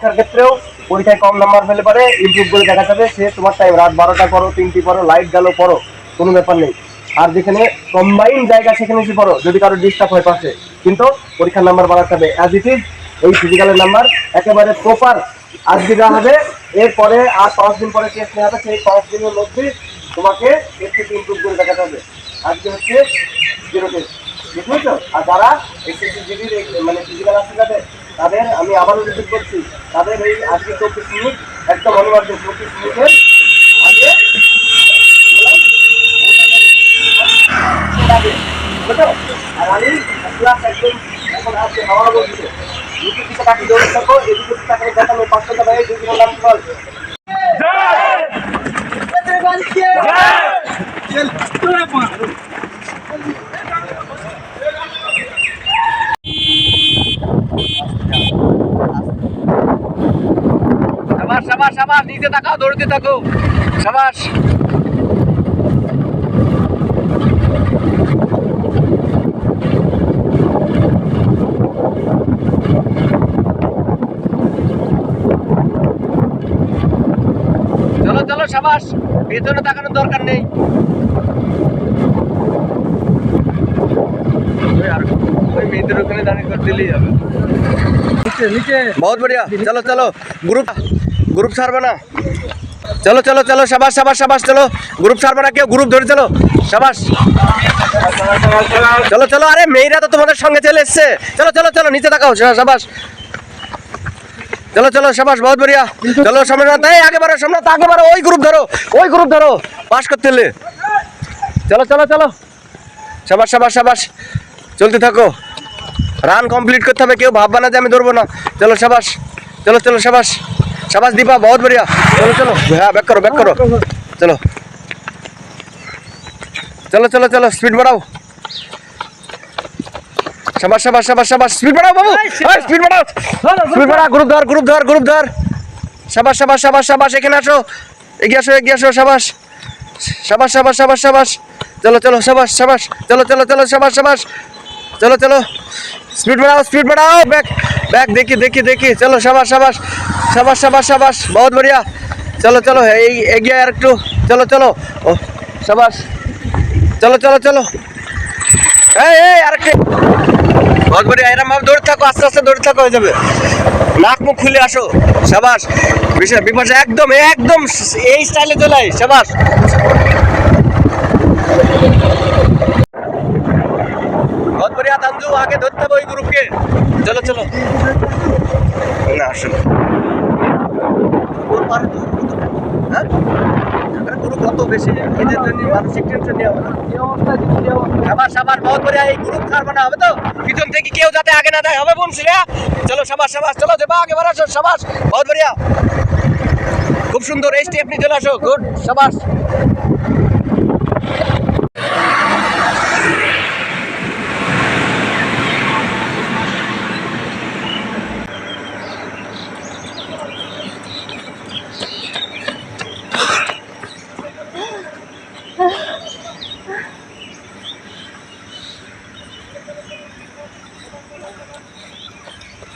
পরীক্ষার ক্ষেত্রেও পরীক্ষায় কম নাম্বার পেলে পারে ইমপ্রুভ করে দেখা যাবে। সে তোমার টাইম রাত বারোটা করো, তিনটি পড়ো লাইট গেল, পড়ো, কোনো ব্যাপার নেই। আর যেখানে কম্বাইন জায়গা, সেখানে এসে পড়ো, যদি কারও ডিস্টার্ব হয় পাশে। কিন্তু পরীক্ষার নাম্বার বাড়াতে হবে। অ্যাজ ইট ইজ এই ফিজিক্যালের নাম্বার একেবারে প্রপার আজকে দেওয়া হবে, এরপরে আর পাঁচ দিন পরে টেস্ট নেওয়া হবে, সেই পাঁচ দিনের মধ্যে তোমাকে থেকে ইমপ্রুভ করে দেখাতে হবে। আজকে হচ্ছে জিরো টেস্ট বুঝতে পেরেছ? আর যারা এসএসসি জিডির মানে ফিজিক্যাল আসতে তাদের তাদের, আমি আবারও রিপিট করছি, তাদের এই আজকে চব্বিশ মিনিট একদম অনিবার্য চব্বিশ মিনিটের আগে? আর আমি একদম এখন আজকে হাওয়া বলছে দুটো টাকা তাকে দেখানো পাঁচশো টাকা এই দুই নাম চল সাবাস সাবাস সাবাস নিচে তাকাও দৌড়তে থাকো সাবাস চলো চলো সাবাস পেছনে তাকানোর দরকার নেই ওই আর ওই মেয়েদের ওখানে দাঁড়িয়ে করে দিলেই হবে बहुत बढ़िया चलो चलो ग्रुप ग्रुप सार बना চলো চলো চলো, সাবাস সাবাস সাবাস, চলো। গ্রুপ সারবারা না কেউ, গ্রুপ ধরে চলো। সাবাস। চলো চলো, আরে মেয়েরা তো তোমাদের সঙ্গে চলে এসছে। চলো চলো চলো, নিচে তাকাও, সাবাস চলো চলো, সাবাস, বহুত বড়িয়া। চলো সম্রাট তাই আগে বারো সামনে, আগে বারো ওই গ্রুপ ধরো, ওই গ্রুপ ধরো। পাস করতে চলো চলো চলো। সাবাস সাবাস সাবাস। চলতে থাকো। রান কমপ্লিট করতে হবে, কেউ ভাববা না যে আমি ধরবো না। চলো, সাবাস। চলো চলো, সাবাস। শাবাস দীপা বহুত বড়িয়া চলো চলো হ্যাঁ ব্যাক করো ব্যাক করো চলো চলো চলো চলো স্পিড বাড়াও শাবাস শাবাস শাবাস শাবাস স্পিড বাড়াও বাবু স্পিড বাড়াও স্পিড বাড়াও গ্রুপ ধর গ্রুপ ধর গ্রুপ ধর শাবাস শাবাস শাবাস শাবাস এখানে আসো এগিয়ে আসো এগিয়ে আসো শাবাস শাবাস শাবাস শাবাস শাবাস চলো চলো শাবাস শাবাস চলো চলো চলো শাবাস শাবাস চলো চলো স্পিড बढ़ाओ स्पीड बढ़ाओ बैक बैक देखिए देखिए देखिए चलो शाबाश शाबाश शाबाश शाबाश शाबाश बहुत बढ़िया चलो चलो এই এগিয়ে আর একটু চলো চলো ও শাবাশ চলো চলো চলো এই এই আরেকটু বহুত বড়িয়া এরম ভাবে দৌড়তে থাকো আস্তে আস্তে দৌড়তে থাকো হয়ে যাবে নাক মুখ খুলে আসো শাবাশ বিশাল বিপাশা একদম একদম এই স্টাইলে চলে আয় শাবাশ সারিয়া তানজু আগে ধরতে হবে ওই গ্রুপকে চলো চলো। না আসুন। খুব সুন্দর এই স্টেপ নিয়ে চলে আসো গুড সবাস।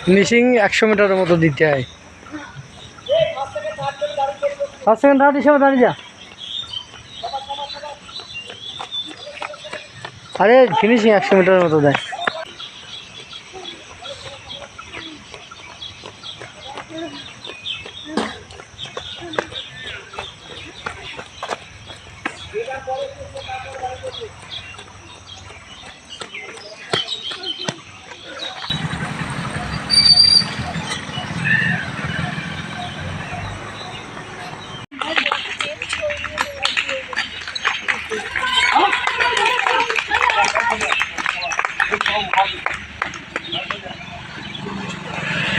ফিনিশিং একশো মিটারের মতো দিতে হয়। পাঁচ সেকেন্ড থার্ড হিসাবে দাঁড়িয়ে যা। আরে ফিনিশিং একশো মিটারের মতো দেয়।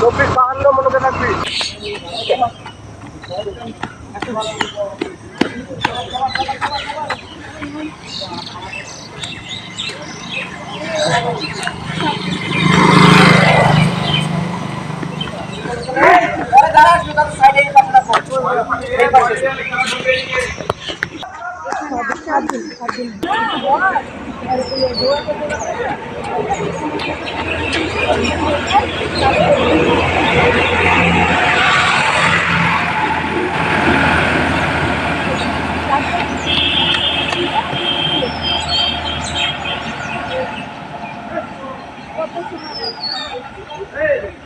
চব্বিশ বাহান্ন মনে করে Hey!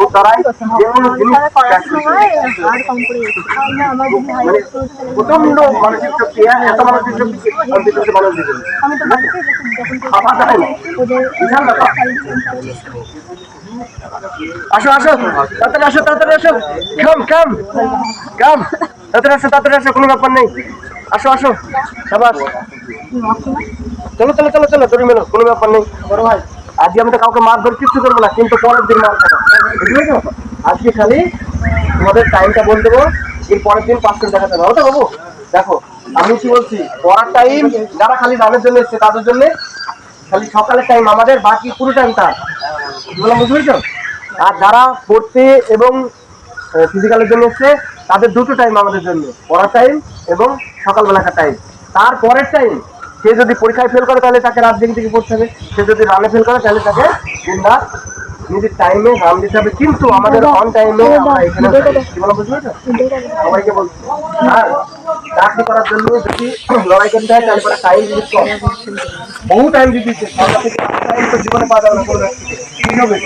ক্যাম্পাই ভয়ঙ্কর মানে যে কোনো জিনিস প্রচণ্ড মানসিক শক্তি হ্যাঁ, এত মানসিক শক্তি আমি পৃথিবীতে মানুষ দেখিনি। খাওয়া যায় না। বিশাল ব্যাপার। আসো আসো তাড়াতাড়ি আসো তাড়াতাড়ি আসো। কাম কাম কাম তাড়াতাড়ি আসো তাড়াতাড়ি আসো কোনো ব্যাপার নেই। আসো আসো। সাবাস। চলো চলো চলো চলো দড়ি মেলো কোনো ব্যাপার নেই। বড় ভাই। আজকে আমি তো কাউকে মারধর কিচ্ছু করব না, কিন্তু পরের দিন মার খাব। তো আজকে খালি তোমাদের টাইমটা বলে দেবো এর পরের দিন পাঁচ দেখাতে হবে। ওটা বাবু? দেখো, আমি কি বলছি, পড়ার টাইম যারা খালি রানের জন্য এসছে, তাদের জন্য খালি সকালের টাইম আমাদের বাকি পুরো টাইম তার। বললাম, বুঝতে আর যারা পড়তে এবং ফিজিক্যালের জন্য এসছে, তাদের দুটো টাইম আমাদের জন্য, পড়ার টাইম এবং সকালবেলাকার টাইম তার পরের টাইম সে যদি পরীক্ষায় ফেল করে তাহলে তাকে রাত দিকে থেকে পড়তে হবে। সে যদি রানে ফেল করে তাহলে তাকে দিন রাত নিজের টাইমে রান দিতে হবে। কিন্তু আমাদের অন টাইমে আমরা এখানে। কি বলা বুঝতে সবাইকে বলছি। আর চাকরি করার জন্য যদি লড়াই করতে হয়, তাহলে টাইম বহু টাইম জীবনে হবে?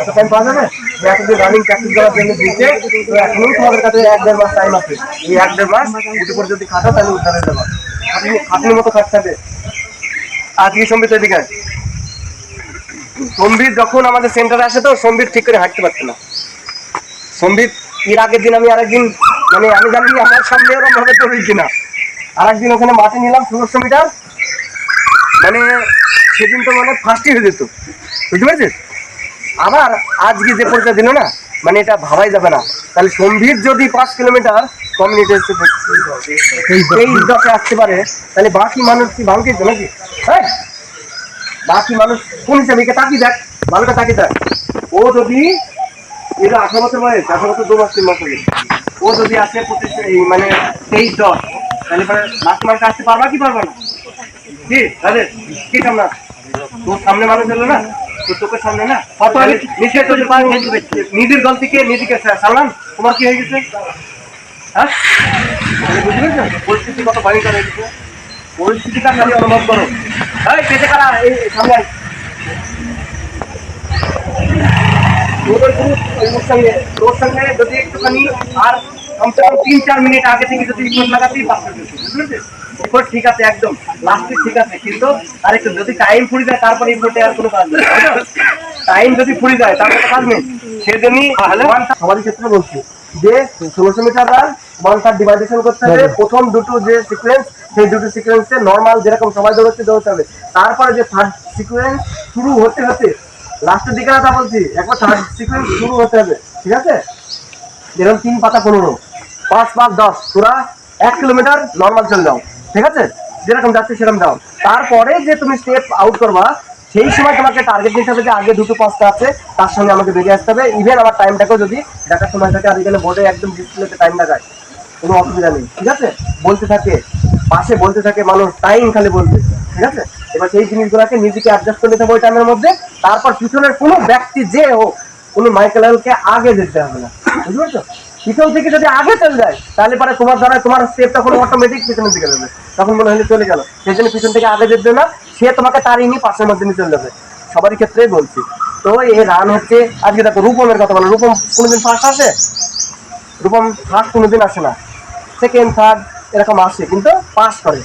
এত টাইম পাওয়া যাবে? রানিং প্র্যাকটিস করার জন্য তো তোমাদের কাছে এক দেড় মাস টাইম আছে। এই এক দেড় মাস পরে যদি তাহলে উদ্ধারে আপনি মতো খাটতে আজকে সম্বিত এদিকে। সম্বিত যখন আমাদের সেন্টারে আসে তো, সম্বিত ঠিক করে হাঁটতে পারছে না। সম্বিত, এর আগের দিন আমি আরেকদিন মানে আমি জানি আমার সামনে ওরকম ভাবে চলবে কিনা। আরেকদিন ওখানে মাঠে নিলাম ষোলোশো মিটার মানে সেদিন তো মানে ফার্স্টই হয়ে যেত। বুঝতে পেরেছিস? আবার আজকে যে পরীক্ষা দিল না মানে এটা ভাবাই যাবে না। তাহলে সম্ভিত যদি পাঁচ কিলোমিটার কমিউনিটি এই দশে আসতে পারে, তাহলে বাকি মানুষ কি ভাঙতে নাকি? হ্যাঁ? বাকি মানুষ কোন হিসাবে? তাকিয়ে দেখ ভালোটা তাকিয়ে দেখ। ও যদি এটা আঠারো বছর বয়স, আঠারো বছর দু মাস তিন মাস হয়ে। ও যদি আসে পঁচিশ মানে তেইশ দশ, তাহলে পরে লাস্ট মাসে আসতে পারবা কি পারবা না? কি তাহলে কি কামনা তোর সামনে মানুষ এলো না? তোর চোখের সামনে না? কত আগে নিচে তো যে পানি হেঁটে বেরোচ্ছে। নিজের গলতিকে নিজেকে সা- তোমার কি হয়ে গেছে? হ্যাঁ? বুঝতে পেরেছ? পরিস্থিতি কত ভয়ঙ্কর হয়ে গেছে। পরিস্থিতিটা খালি অনুভব করো। এই কেটে কারা? এই, সামনে সঙ্গে যদি একটুখানি আর কমসে কম তিন চার মিনিট আগে থেকে যদি রিপোর্ট লাগাতেই পারতো বুঝলেন? ঠিক আছে একদম লাস্টে ঠিক আছে কিন্তু আর একটু যদি টাইম ফুরি যায় তারপরে রিপোর্টে আর কোনো কাজ নেই। টাইম যদি ফুরি যায় তারপরে তো কাজ নেই। সেজন্যই সবারই ক্ষেত্রে বলছি যে ষোলোশো metre run one third division করতে হবে। প্রথম দুটো যে সিকোয়েন্স সেই দুটো সিকোয়েন্সে নর্মাল যেরকম সবাই দৌড়চ্ছে দৌড়তে হবে। তারপরে যে থার্ড সিকোয়েন্স শুরু হতে হতে লাস্টের দিকে কথা বলছি। একবার থার্ড সিকোয়েন্স শুরু হতে হবে, ঠিক আছে? যেরকম তিন পাতা পনেরো। পাঁচ পাঁচ দশ, তোরা এক কিলোমিটার নর্মাল চলে যাও, ঠিক আছে? যেরকম যাচ্ছে সেরকম যাও। তারপরে যে তুমি স্টেপ আউট করবা, সেই সময় তোমাকে টার্গেট নিতে হবে যে আগে দুটো পাঁচটা আছে, তার সঙ্গে আমাকে বেরিয়ে আসতে হবে। ইভেন আমার টাইমটাকেও যদি দেখার সময় থাকে, আর বোর্ডে একদম ডিসপ্লেতে টাইম দেখায় কোনো অসুবিধা নেই, ঠিক আছে? বলতে থাকে, পাশে বলতে থাকে মানুষ টাইম খালি বলবে, ঠিক আছে? এবার সেই জিনিসগুলোকে নিজেকে অ্যাডজাস্ট করে নিতে হবে ওই টাইমের মধ্যে। তারপর পিছনের কোনো ব্যক্তি যে হোক, কোনো মাইকেলকে আগে যেতে হবে না। বুঝতে পারছ? পিছন থেকে যদি আগে চলে যায়, তাহলে পরে তোমার দ্বারা তোমার স্টেপ তখন অটোমেটিক পিছনের দিকে যাবে। তখন মনে হলে চলে গেল। সেই জন্য পিছন থেকে আগে যেতে না, সে তোমাকে তাড়িয়ে নিয়ে পাশের মধ্যে নিয়ে চলে যাবে। সবারই ক্ষেত্রেই বলছি। তো এই রান হচ্ছে, আজকে দেখো রূপমের কথা বলো। রূপম কোনোদিন ফার্স্ট আসে? রূপম ফার্স্ট কোনোদিন আসে না। সেকেন্ড থার্ড এরকম আসে, কিন্তু পাস করে।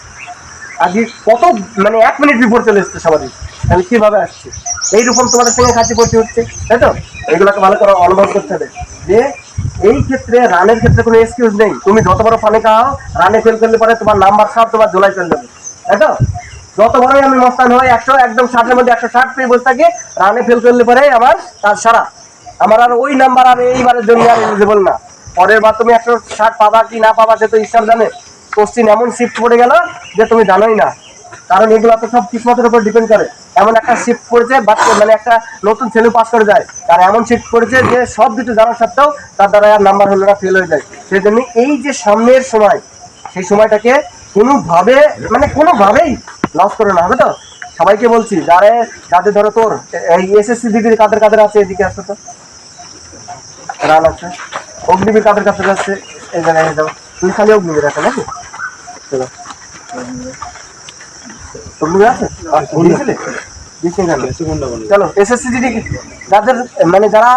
আজকে কত মানে এক মিনিট বিফোর চলে এসছে সবারই তাহলে কীভাবে আসছে? এইরকম তোমাদের সঙ্গে খাচ্ছি পড়তে হচ্ছে, তাই তো? এগুলোকে ভালো করে অনুভব করতে হবে। যে এই ক্ষেত্রে রানের ক্ষেত্রে কোনো এক্সকিউজ নেই। তুমি যত বড় ফানে খাও, রানে ফেল করলে পরে তোমার নাম্বার সব তোমার জোলাই চলে যাবে। তাই তো? যত বড়ই আমি মস্তান হয় একশো, একদম ষাটের মধ্যে একশো ষাট পেয়ে বসে থাকি, রানে ফেল করলে পরে আমার কাজ সারা। আমার আর ওই নাম্বার আর এইবারের জন্য আর এলিজিবল না। পরের বার তুমি একশো ষাট পাবা কি না পাবা সে তো ঈশ্বর জানে। কোশ্চিন এমন শিফট পড়ে গেল যে তুমি জানোই না। কারণ এগুলো তো সব কিসমতের উপর ডিপেন্ড করে। এমন একটা শিফট পড়েছে বাচ্চা মানে একটা নতুন ছেলে পাস করে যায়। তার এমন শিফট পড়েছে যে সব কিছু জানার সত্ত্বেও তার দ্বারা আর নাম্বার হলো না ফেল হয়ে যায়। সেই জন্য এই যে সামনের সময়, সেই সময়টাকে কোনোভাবে মানে কোনোভাবেই লস করে না, হবে তো? সবাইকে বলছি, যারা, যাদের ধরো তোর, এই এসএসসি ডিগ্রি কাদের কাদের আছে এদিকে আসতো তো? রান আছে। অগ্নিবীর কাদের কাছে আছে? এই জায়গায় যাও। তুমি খালি অগ্নিবীর আছে নাকি? চলো এসএসসি ডিগ্রি যাদের মানে যারা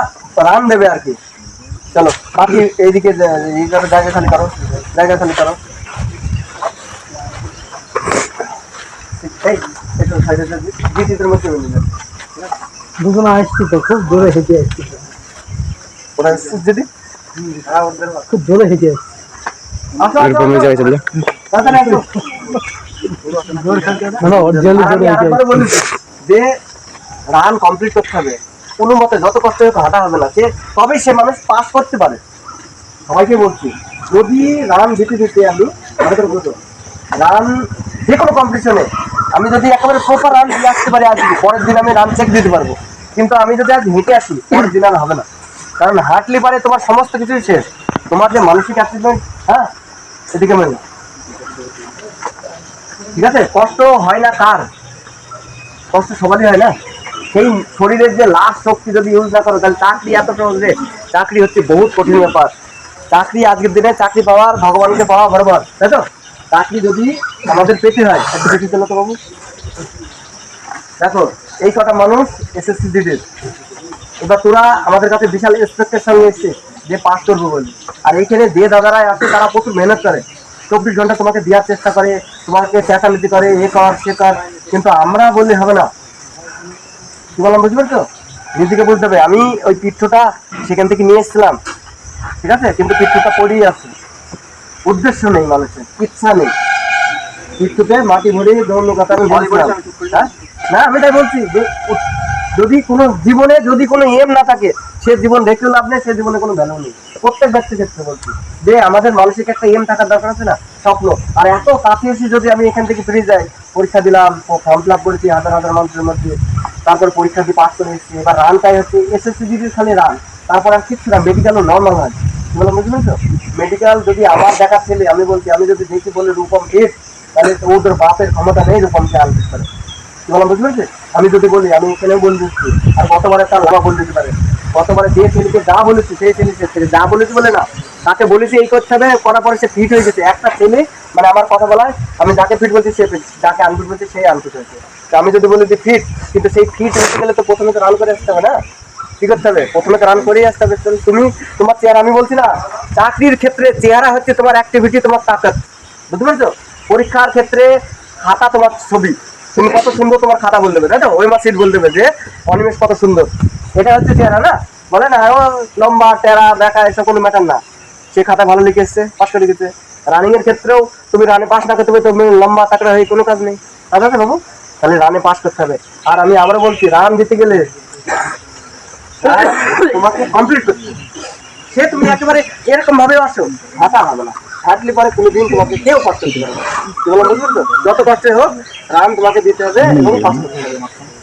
রান দেবে আর কি। চলো বাকি এইদিকে জায়গা খালি করো জায়গা খালি করো। দুজন আসছি তো খুব জোরে হেঁটে আসছি। ওরা এসএসসি দিদি হ্যাঁ খুব জোরে হেঁটে আসছি। আসো যে রান কমপ্লিট করতে হবে কোনো মতে যত কষ্ট হোক হাঁটা হবে না সে তবেই সে মানুষ পাস করতে পারে। সবাইকে বলছি যদি রান দিতে দিতে আমি মনে করে রান যে কোনো কম্পিটিশনে আমি যদি একেবারে প্রপার রান দিয়ে আসতে পারি আজকে পরের দিন আমি রান চেক দিতে পারব। কিন্তু আমি যদি আজ হেঁটে আসি পরের দিন আর হবে না। কারণ হাঁটলে পারে তোমার সমস্ত কিছুই শেষ। তোমার যে মানসিক অ্যাচিভমেন্ট হ্যাঁ এদিকে মেনে ঠিক আছে? কষ্ট হয় না কার? কষ্ট সবারই হয় না। সেই শরীরের যে লাস্ট শক্তি যদি ইউজ না করো, তাহলে চাকরি এত সহজ চাকরি হচ্ছে বহুত কঠিন ব্যাপার। চাকরি আজকের দিনে চাকরি পাওয়ার, ভগবানকে পাওয়া বরাবর, তাই তো? চাকরি যদি আমাদের পেতে হয় একটু পেতে চলো তো বাবু? দেখো, এই কটা মানুষ এসএসসি দিদির এবার তোরা আমাদের কাছে বিশাল এক্সপেক্টের সঙ্গে এসছে যে পাস করব বলি। আর এইখানে যে দাদারা আছে, তারা প্রচুর মেহনত করে। চব্বিশ ঘণ্টা তোমাকে দেওয়ার চেষ্টা করে, তোমাকে চেঁচামেচি করে, এ কর, সে কর। কিন্তু আমরা বললে হবে না। কি বললাম, বুঝতে পারছ? নিজেকে বুঝতে হবে। আমি ওই তীর্থটা সেখান থেকে নিয়ে এসেছিলাম। ঠিক আছে? কিন্তু তীর্থটা পড়েই আছে। উদ্দেশ্য নেই মানুষের, ইচ্ছা নেই। তীর্থতে মাটি ভরে দৌড় কথা আমি বলছিলাম। হ্যাঁ? না, আমি তাই বলছি যে যদি কোনো জীবনে যদি কোনো এম না থাকে, সে জীবন রেখেও লাভ নেই, সে জীবনে কোনো ভ্যালু নেই। প্রত্যেক ব্যক্তির ক্ষেত্রে বলছি। যে আমাদের মানসিক একটা এম থাকার দরকার আছে না? স্বপ্ন। আর এত কাছে এসে যদি আমি এখান থেকে ফিরে যাই, পরীক্ষা দিলাম ফর্ম ফিল আপ করেছি, হাজার হাজার মানুষের মধ্যে। তারপর পরীক্ষা দিয়ে পাস করে এসেছি, এবার রানটাই হচ্ছে এসএসসি জিডির খালি রান তারপর আর কিচ্ছু না মেডিকেলও নর্মাল হয় বললাম বুঝতে পেরেছ? মেডিকেল যদি আমার দেখা ছেলে আমি বলছি, আমি যদি দেখি বলে রূপম এস তাহলে ওদের বাপের ক্ষমতা নেই রূপমকে আনতে পারে। বুঝতে পেরেছে? আমি যদি বলি আমি এখানেও বলে দিচ্ছি আর গতবারে তার লাভা বলে দিতে পারে। গতবারে যে ছেলেকে যা বলেছি সেই ছেলে ছেলে যা বলেছি বলে না তাকে বলেছি এই করতে হবে করার পরে সে ফিট হয়ে গেছে। একটা ছেলে মানে আমার কথা বলায় আমি যাকে ফিট বলছি সে fit, যাকে আনফিট বলছি সেই আনফিট হয়েছে তো আমি যদি বলি যে ফিট কিন্তু সেই ফিট হতে গেলে তো প্রথমে তো রান করে আসতে হবে না? কি করতে হবে? প্রথমে তো রান করেই আসতে হবে। তুমি তোমার চেয়ার আমি বলছি না চাকরির ক্ষেত্রে চেহারা হচ্ছে তোমার অ্যাক্টিভিটি তোমার তাকাত। বুঝতে পারছ? পরীক্ষার ক্ষেত্রে খাতা তোমার ছবি। তুমি কত সুন্দর তোমার খাতা বলে দেবে, তাই তো? ওই সিট বলে দেবে যে, অনিমেষ কত সুন্দর। এটা হচ্ছে চেহারা, না? বলে না, ও লম্বা, টেরা দেখা এসব কোনো ম্যাটার না। সে খাতা ভালো লিখে এসছে পাস করে লিখেছে রানিং এর ক্ষেত্রেও তুমি রানে পাস না করতে হবে তুমি লম্বা, তাকড়া হয়ে কোনো কাজ নেই। আছে বাবু, তাহলে রানে পাস করতে হবে। আর আমি আবার বলছি রান দিতে গেলে তোমাকে কমপ্লিট করতে। সে তুমি একেবারে এরকম ভাবে আসো হাঁটা হবে না। হাঁটলে পরে কোনোদিন তোমাকে কেউ কষ্ট দিতে পারবে বললাম বুঝলি তো? যত কষ্টে হোক রান তোমাকে দিতে হবে এবং পাস করতে হবে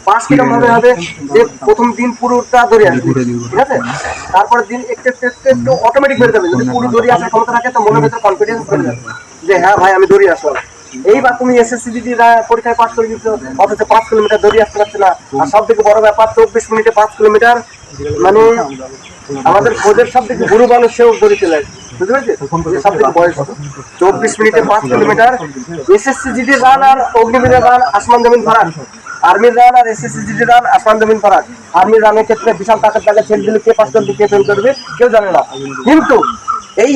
পাঁচ কীরকম ভাবে হবে যে প্রথম দিন পুরোটা দৌড়ে আসবে। ঠিক আছে? তারপরে দিন একটু একটু একটু একটু অটোমেটিক বেড়ে যাবে। যদি পুরো দৌড়ে আসার ক্ষমতা থাকে তো মনের ভেতর কনফিডেন্স বেড়ে যাবে। যে হ্যাঁ ভাই আমি দৌড়ে আসলাম। এইবার তুমি এসএসসি দিদি পরীক্ষায় পাস করে দিচ্ছ অথচ পাঁচ কিলোমিটার দৌড়ে আসতে পারছে না। আর সব থেকে বড় ব্যাপার চব্বিশ মিনিটে পাঁচ কিলোমিটার মানে আমাদের খোঁজের সব থেকে গুরু মানুষ সেও বয়স চব্বিশ মিনিটে পাঁচ কিলোমিটার। এসএসসি জিডি রান কেউ জানে না। কিন্তু এই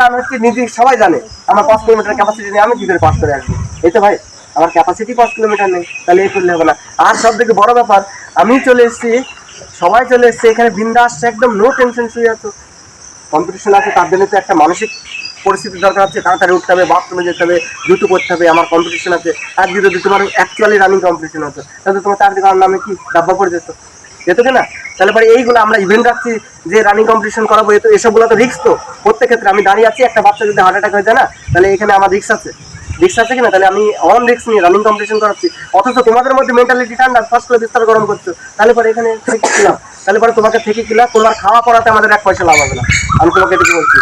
রান হচ্ছে নিজে সবাই জানে। আমার পাঁচ কিলোমিটার ক্যাপাসিটি নেই, আমি কি করে পাস করে আসব? এই তো ভাই, আমার ক্যাপাসিটি পাঁচ কিলোমিটার নেই, তাহলে এই করলে হবে না। আর সব থেকে বড় ব্যাপার আমি চলে এসেছি সবাই চলে এসেছে, এখানে বিন্দাস, একদম নো টেনশন শুয়ে আছো। কম্পিটিশন আছে, তার জন্য তো একটা মানসিক পরিস্থিতি দরকার আছে তাড়াতাড়ি উঠতে হবে বাথরুমে যেতে হবে জুতো করতে হবে, আমার কম্পিটিশন আছে। আজকে যদি তোমার অ্যাকচুয়ালি রানিং কম্পিটিশন আছে। তাহলে তোমার চারদিকে আমার নামে কি ডাব্বা পড়ে যেত? যেত না তাহলে পরে এইগুলো আমরা ইভেন্ট রাখছি, যে রানিং কম্পিটিশন করাবো এসবগুলো তো রিস্ক তো। প্রত্যেক ক্ষেত্রে আমি দাঁড়িয়ে আছি, একটা বাচ্চা যদি হার্ট অ্যাটাক হয়ে যায় না, তাহলে এখানে আমার রিস্ক আছে। রিস্ক আছে কিনা? তাহলে আমি অন রিস্ক নিয়ে রানিং কম্পিটিশন করাচ্ছি। অথচ তোমাদের মধ্যে মেন্টালিটি ঠান্ডা ফার্স্ট করে বিস্তার গরম করছ। তাহলে পরে এখানে থেকে ছিলাম তাহলে পরে তোমাকে থেকে কিলা তোমার খাওয়া পড়াতে আমাদের এক পয়সা লাভ হবে না। আমি তোমাকে এটুকু বলছি।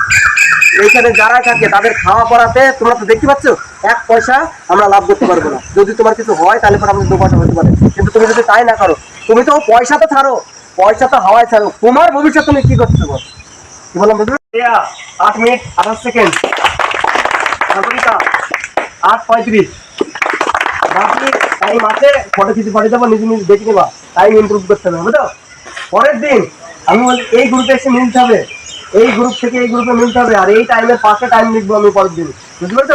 এইখানে যারা থাকে, তাদের খাওয়া পড়াতে তোমরা তো দেখতে পাচ্ছ, এক পয়সা আমরা লাভ করতে পারব না। যদি তোমার কিছু হয়, তাহলে পরে আমাদের দু পয়সা হতে পারে। কিন্তু তুমি যদি তাই না করো, তুমি তো পয়সা তো ছাড়ো। পয়সা তো হাওয়ায় ছাড়ো। তোমার ভবিষ্যৎ তুমি কি করতে পারো? কি বললাম বুঝলি আট মিনিট, আঠাশ সেকেন্ড। আট পঁয়ত্রিশ। বাকি টাইম আছে ফটো কিছু পাঠিয়ে দেবো নিজে নিজে দেখে নেবা। টাইম ইমপ্রুভ করতে হবে পরের দিন আমি বলি, এই গ্রুপে এসে মিলতে হবে। এই গ্রুপ থেকে এই গ্রুপে মিলতে হবে, আর এই পাশে টাইম লিখব আমি পরের দিন। বুঝতে পারছ?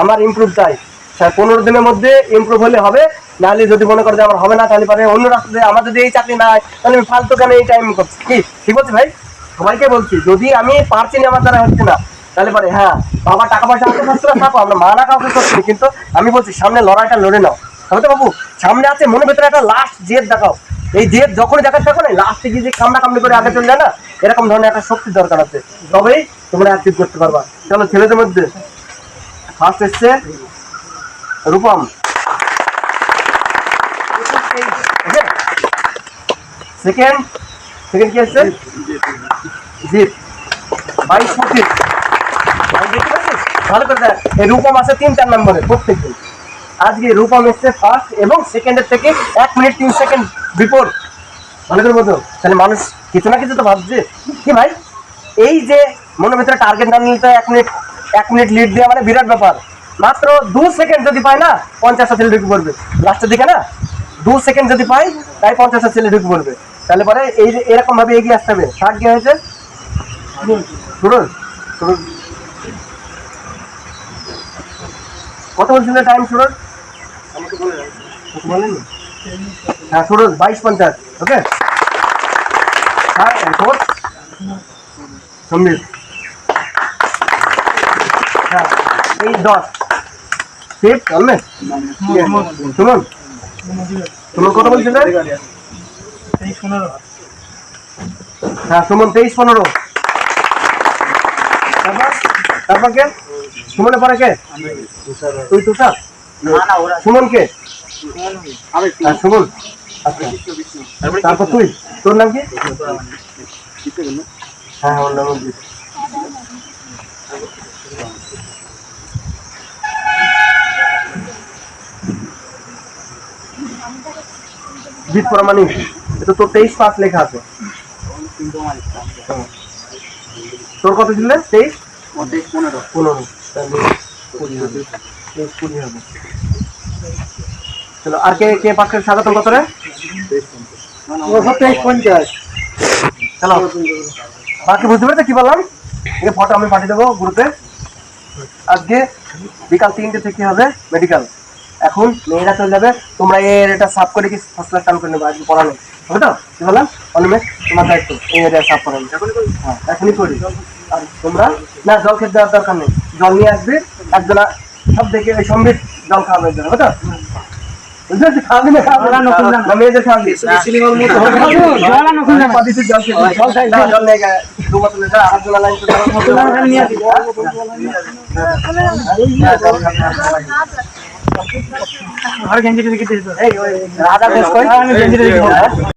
আমার ইমপ্রুভ চাই। স্যার, পনেরো দিনের মধ্যে ইমপ্রুভ হলে হবে, নাহলে যদি মনে করে যে আমার হবে না, তাহলে পারে অন্য রাস্তাতে আমার যদি এই চাকরি না হয় তাহলে আমি ফালতু কেন এই টাইম করছি? কি? ঠিক বলছি ভাই? সবাইকে বলছি, যদি আমি পারছি না, আমার দ্বারা হচ্ছে না। তাহলে পরে হ্যাঁ বাবা টাকা পয়সা পারছে না থাকো আমরা মানা কাউকে করছি কিন্তু আমি বলছি সামনে লড়াইটা লড়ে নাও। হবে তো বাবু সামনে আছে মনে ভেতরে একটা লাস্ট জেদ দেখাও। এই জেদ যখনই দেখাতে থাকো না লাস্টে গিয়ে যে কামড়া কামড়ি করে আগে চলে যায় না এরকম ধরনের একটা শক্তির দরকার আছে। তবেই তোমরা অ্যাচিভ করতে পারবা। চলো ছেলেদের মধ্যে ফার্স্ট এসছে রূপম। সেকেন্ড সেকেন্ড কি এসছে? জিৎ। বাইশ পঁচিশ? ভালো করে দেখ। এই রূপম আছে তিন চার নম্বরে প্রত্যেকদিন আজকে রূপম এসছে ফার্স্ট এবং সেকেন্ডের থেকে এক মিনিট তিন সেকেন্ড বিপর ভালো করে বোঝো তাহলে মানুষ কিছু না কিছু তো ভাবছে। কি ভাই? এই যে মনের ভিতরে টার্গেট না নিতে এক মিনিট এক মিনিট লিড দেওয়া মানে বিরাট ব্যাপার। মাত্র দু সেকেন্ড যদি পায় না পঞ্চাশটা ছেলে ঢুকে পড়বে। লাস্টের দিকে না দু সেকেন্ড যদি পাই তাই পঞ্চাশটা ছেলে ঢুকে পড়বে। তাহলে পরে এই এরকম ভাবে এগিয়ে আসতে হবে। কি হয়েছে? সুরজ। কত বলছিল টাইম সুরজ? আমাকে হ্যাঁ সুরজ বাইশ পঞ্চাশ ওকে? হ্যাঁ ফোর্থ হ্যাঁ এই দশ। ফিফথ চলবে শুনুন শুনুন কত বলছিল হ্যাঁ সুমন তেইশ পনেরো। তারপর? তারপর কে? সুমনের পরে কে? তুই তুষার? সুমন কে? হ্যাঁ, সুমন। আচ্ছা। তারপর তুই। তোর নাম কি? হ্যাঁ ওর নাম। জিৎ প্রমাণিক এটা তোর তেইশ পাঁচ লেখা আছে। তোর কত ছিল তেইশ? পনেরো। পনেরো। তাহলে কুড়ি হবে কুড়ি হবে চলো আর কে কে পাশে স্বাগতম কত রে তেইশ পঞ্চাশ চলো। বাকি বুঝতে পেরেছ কি বললাম? এই ফটো আমি পাঠিয়ে দেবো গ্রুপে আজকে বিকাল তিনটে থেকে হবে মেডিকেল এখন মেয়েরা চলে যাবে। তোমরা এর এটা সাফ করে কি ক্লাস টান করে নেবে আজকে পড়ানো? হবে তো? কি বললাম? তোমার দায়িত্ব। এই এরিয়া সাফ করানো। হ্যাঁ এখনই করি। আর তোমরা? না জল খেতে দেওয়ার দরকার নেই। জল নিয়ে আসবে একজনা সব ওই সম্বিত জল খাওয়ানোর জন্য হবে তো খাবি না খাবি না না মেয়েদের খাবি জলানো খুলনা পাতিতে জল খেয়ে জল খাই জল নেই গায়ে দু বোতলে যা হাত জোলা লাইন তো নিয়ে আসি। ঘর গেঞ্জি টেঞ্জি কেটে দিত। এই, ওই, রাধা